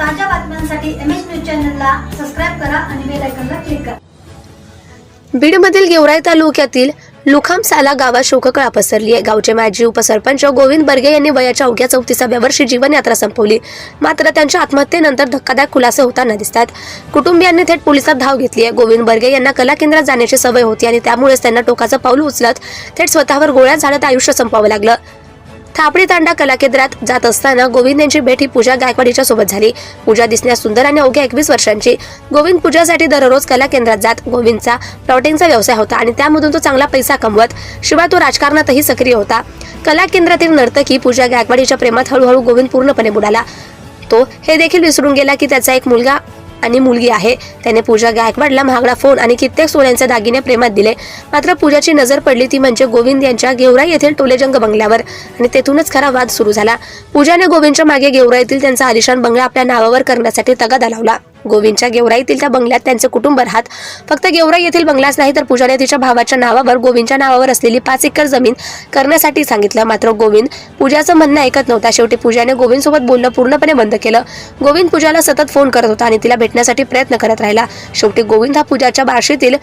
ताज्या बातम्यांसाठी M H news चॅनलला सबस्क्राईब करा आणि बेल आयकॉनला क्लिक करा. बीडमधील गेवराई तालुक्यातील लुखामसाला गावात शोककळा पसरली आहे. गावचे माजी उपसरपंच गोविंद बर्गे यांनी वयाच्या अवघ्या चौतीसाव्या वर्षी जीवनयात्रा संपवली. मात्र त्यांच्या आत्महत्येनंतर धक्कादायक खुलासे होताना दिसतात. कुटुंबियांनी थेट पोलिसात धाव घेतली आहे. गोविंद बर्गे यांना कला केंद्रात जाण्याची सवय होती आणि त्यामुळेच त्यांना टोकाचं पाऊल उचलत थेट स्वतःवर गोळ्या झाडत आयुष्य संपावं लागलं. खापडी तांडा कला केंद्रात जात असताना गोविंद यांची भेट ही पूजा गायकवाडीच्या सोबत झाली. पूजा दिसण्यास सुंदर आणि अवघ्या एकवीस वर्षांची. गोविंद पूजासाठी दररोज कला केंद्रात जात गोविंदचा प्लॉटिंगचा व्यवसाय होता आणि त्यामधून तो चांगला पैसा कमवत शिवाय तो राजकारणातही सक्रिय होता. कला केंद्रातील नर्तकी पूजा गायकवाडीच्या प्रेमात हळूहळू गोविंद पूर्णपणे बुडाला. तो हे देखील विसरून गेला की त्याचा एक मुलगा आणि मुलगी आहे. त्याने पूजा गायकवाडला महागडा फोन आणि कित्येक सोन्यांचे दागिने प्रेमात दिले. मात्र पूजाची नजर पडली ती म्हणजे गोविंद यांच्या गेवराई येथील टोलेजंग बंगल्यावर आणि तेथूनच खरा वाद सुरू झाला. पूजाने गोविंदच्या मागे गेवराईतील त्यांचा आलिशान बंगला आपल्या नावावर करण्यासाठी तगादा लावला. गोविंदच्या गेवराईतील त्या बंगल्यात त्यांचे कुटुंब राहत. फक्त गेवराई येथील बंगलाच नाही तर पूजाने तिच्या भावाच्या नावावर गोविंदच्या नावावर असलेली पाच एकर जमीन करण्यासाठी सांगितलं. मात्र गोविंद पूजाचं म्हणणं ऐकत नव्हता. शेवटी पूजाने गोविंद सोबत बोलणं पूर्णपणे बंद केलं. गोविंद पूजाला सतत फोन करत होता आणि तिला भेटण्यासाठी प्रयत्न करत राहिला. शेवटी गोविंद हा पूजाच्या बार्शीतील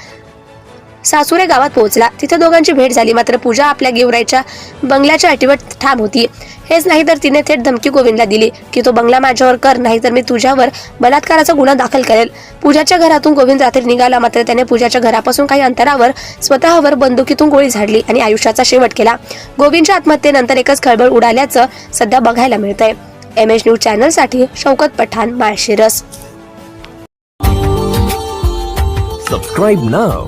सासुरे गावात पोहोचला. तिथे दोघांची भेट झाली. मात्र पूजा आपल्या गेवराईच्या बंगल्याच्या अटीवर ठाम होती. हेच नाही तर तिने थेट धमकी गोविंदला दिली की तो बंगला माझ्यावर कर नाही तर मी तुझ्यावर बलात्काराचा गुन्हा दाखल करेल. पूजाच्या घरातून गोविंद रात्री निघाला. मात्र त्याने पूजाच्या घरापासून काही अंतरावर स्वतःवर बंदुकीतून गोळी झाडली आणि आयुष्याचा शेवट केला. गोविंदच्या आत्महत्येनंतर एकच खळबळ उडाल्याचं सध्या बघायला मिळतंय. एम एच न्यूज चॅनलसाठी शौकत पठाण माळशिरस. सबस्क्राईब नाव